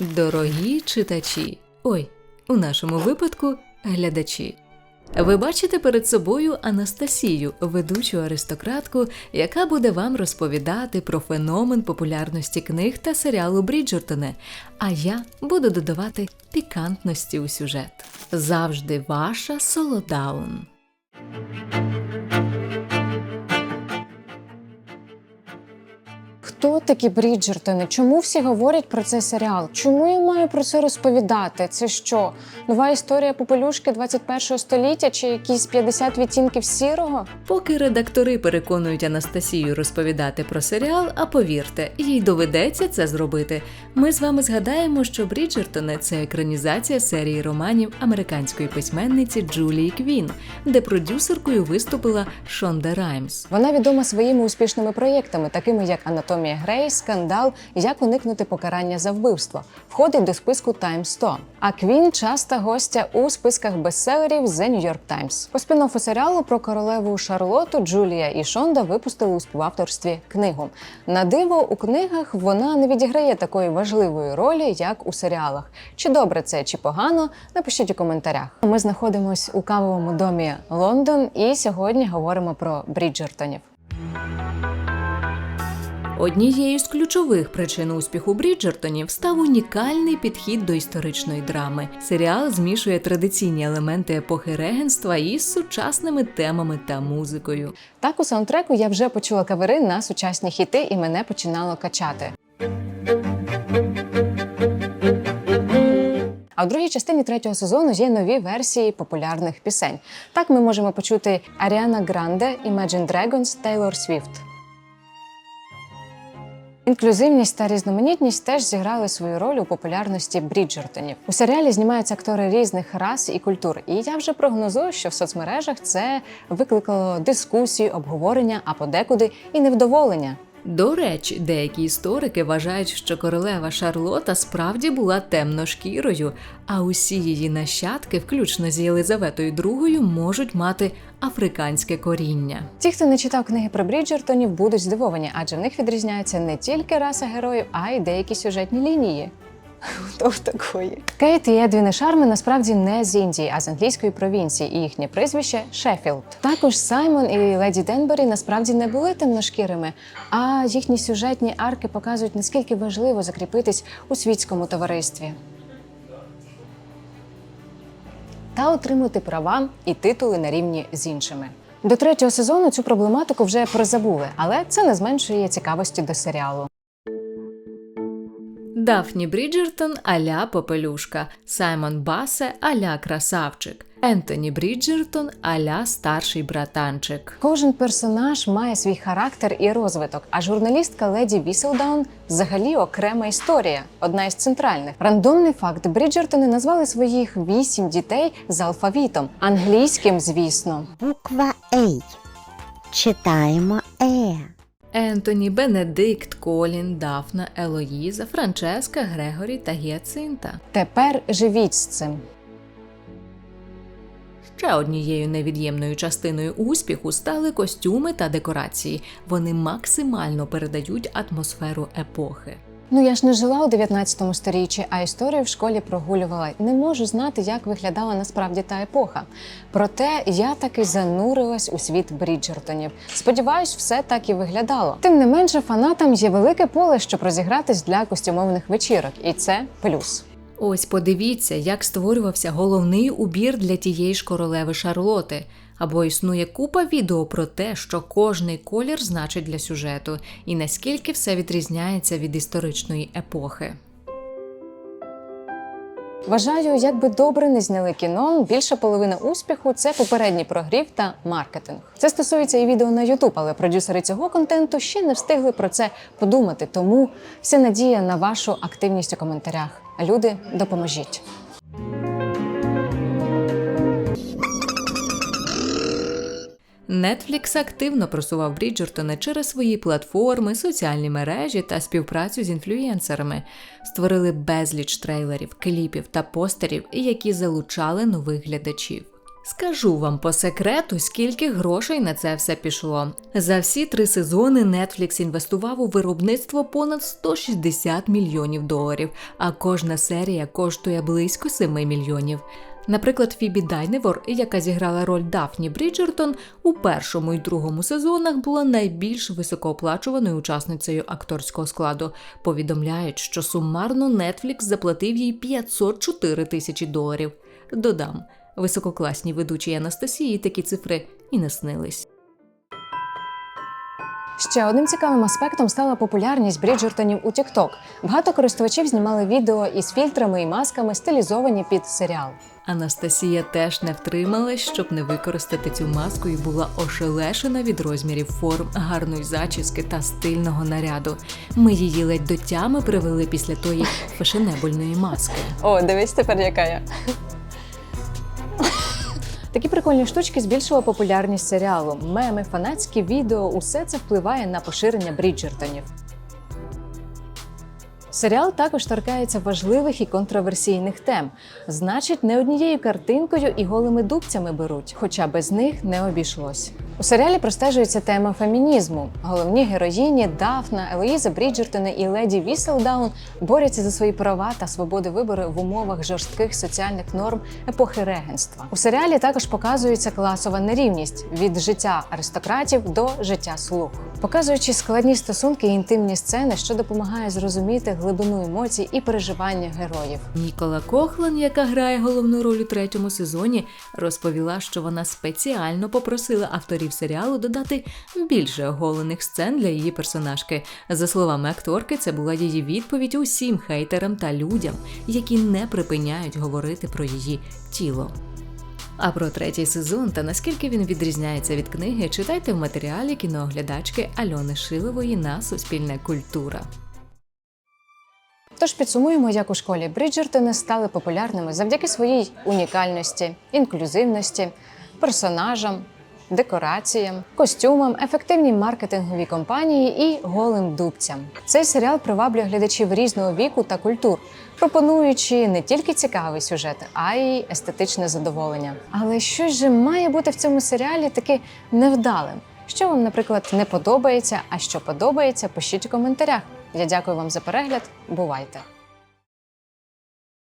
Дорогі читачі, ой, у нашому випадку глядачі. Ви бачите перед собою Анастасію, ведучу аристократку, яка буде вам розповідати про феномен популярності книг та серіалу Бріджертоне, а я буду додавати пікантності у сюжет. Завжди ваша Солодаун. Хто такі Бріджертони? Чому всі говорять про цей серіал? Чому я маю про це розповідати? Це що? Нова історія попелюшки 21 століття чи якісь 50 відтінків сірого? Поки редактори переконують Анастасію розповідати про серіал, а повірте, їй доведеться це зробити. Ми з вами згадаємо, що Бріджертони це екранізація серії романів американської письменниці Джулії Квін, де продюсеркою виступила Шонда Раймс. Вона відома своїми успішними проєктами, такими як Анатомія Грей, Скандал, Як уникнути покарання за вбивство. Входить до списку Time 100. А Квін часта гостя у списках бестселерів The New York Times. По спін-оффу серіалу про королеву Шарлоту Джулія і Шонда випустили у співавторстві книгу. На диво у книгах вона не відіграє такої важливої ролі, як у серіалах. Чи добре це, чи погано? Напишіть у коментарях. Ми знаходимось у кавовому домі Лондон, і сьогодні говоримо про Бріджертонів. Однією з ключових причин успіху Бріджертонів став унікальний підхід до історичної драми. Серіал змішує традиційні елементи епохи регенства із сучасними темами та музикою. Так у саундтреку я вже почула кавери на сучасні хіти, і мене починало качати. А в другій частині третього сезону є нові версії популярних пісень. Так ми можемо почути Аріана Гранде, Imagine Dragons, Taylor Swift. Інклюзивність та різноманітність теж зіграли свою роль у популярності Бріджертонів. У серіалі знімаються актори різних рас і культур. І я вже прогнозую, що в соцмережах це викликало дискусії, обговорення, а подекуди і невдоволення. До речі, деякі історики вважають, що королева Шарлота справді була темношкірою, а усі її нащадки, включно з Єлизаветою II, можуть мати африканське коріння. Ті, хто не читав книги про Бріджертонів, будуть здивовані, адже в них відрізняються не тільки раса героїв, а й деякі сюжетні лінії. Хто в такої? Кейт і Едвін і Шарми насправді не з Індії, а з англійської провінції, і їхнє прізвище Шеффілд. Також Саймон і леді Денбері насправді не були темношкірими, а їхні сюжетні арки показують, наскільки важливо закріпитись у світському товаристві. Та отримати права і титули на рівні з іншими. До третього сезону цю проблематику вже призабули, але це не зменшує цікавості до серіалу. Дафні Бріджертон аля Попелюшка, Саймон Басе аля Красавчик, Ентоні Бріджертон аля старший братанчик. Кожен персонаж має свій характер і розвиток, а журналістка леді Віселдаун взагалі окрема історія, одна із центральних. Рандомний факт: Бріджертони назвали своїх вісім дітей за алфавітом, англійським, звісно. Буква Ей. Читаємо Е. Ентоні, Бенедикт, Колін, Дафна, Елоїза, Франческа, Грегорі та Гіацинта. Тепер живіть з цим. Ще однією невід'ємною частиною успіху стали костюми та декорації. Вони максимально передають атмосферу епохи. Ну я ж не жила у 19 сторіччі, а історію в школі прогулювала. Не можу знати, як виглядала насправді та епоха. Проте я таки занурилась у світ Бріджертонів. Сподіваюсь, все так і виглядало. Тим не менше, фанатам є велике поле, щоб розігратись для костюмованих вечірок, і це плюс. Ось подивіться, як створювався головний убір для тієї ж королеви Шарлоти. Або існує купа відео про те, що кожний колір значить для сюжету, і наскільки все відрізняється від історичної епохи. Вважаю, якби добре не зняли кіно, більша половина успіху це попередній прогрів та маркетинг. Це стосується і відео на YouTube, але продюсери цього контенту ще не встигли про це подумати. Тому вся надія на вашу активність у коментарях. Люди, допоможіть. Netflix активно просував Бріджертона через свої платформи, соціальні мережі та співпрацю з інфлюєнсерами. Створили безліч трейлерів, кліпів та постерів, які залучали нових глядачів. Скажу вам по секрету, скільки грошей на це все пішло. За всі три сезони Netflix інвестував у виробництво понад 160 мільйонів доларів, а кожна серія коштує близько 7 мільйонів. Наприклад, Фібі Дайневор, яка зіграла роль Дафні Бріджертон, у першому і другому сезонах була найбільш високооплачуваною учасницею акторського складу. Повідомляють, що сумарно Netflix заплатив їй 504 тисячі доларів. Додам, висококласній ведучій Анастасії такі цифри і не снились. Ще одним цікавим аспектом стала популярність Бріджертонів у TikTok. Багато користувачів знімали відео із фільтрами і масками, стилізовані під серіал. Анастасія теж не втрималась, щоб не використати цю маску і була ошелешена від розмірів форм, гарної зачіски та стильного наряду. Ми її ледь до тями привели після тої фешенебельної маски. О, дивись тепер, яка я. Такі прикольні штучки збільшили популярність серіалу. Меми, фанатські відео усе це впливає на поширення Бріджертонів. Серіал також торкається важливих і контроверсійних тем. Значить, не однією картинкою і голими дубцями беруть, хоча без них не обійшлось. У серіалі простежується тема фемінізму. Головні героїні Дафна, Елоїза Бріджертони і леді Віселдаун борються за свої права та свободи вибору в умовах жорстких соціальних норм епохи регенства. У серіалі також показується класова нерівність від життя аристократів до життя слуг, показуючи складні стосунки і інтимні сцени, що допомагає зрозуміти глибину емоцій і переживання героїв. Нікола Кохлан, яка грає головну роль у третьому сезоні, розповіла, що вона спеціально попросила авторів серіалу додати більше оголених сцен для її персонажки. За словами акторки, це була її відповідь усім хейтерам та людям, які не припиняють говорити про її тіло. А про третій сезон та наскільки він відрізняється від книги, читайте в матеріалі кінооглядачки Альони Шилової на Суспільне культура. Тож підсумуємо, як у школі Бріджертони стали популярними завдяки своїй унікальності, інклюзивності, персонажам, декораціям, костюмам, ефективній маркетинговій компанії і голим дубцям. Цей серіал приваблює глядачів різного віку та культур, пропонуючи не тільки цікавий сюжет, а й естетичне задоволення. Але щось же має бути в цьому серіалі таки невдалим. Що вам, наприклад, не подобається, а що подобається, пишіть у коментарях. Я дякую вам за перегляд. Бувайте!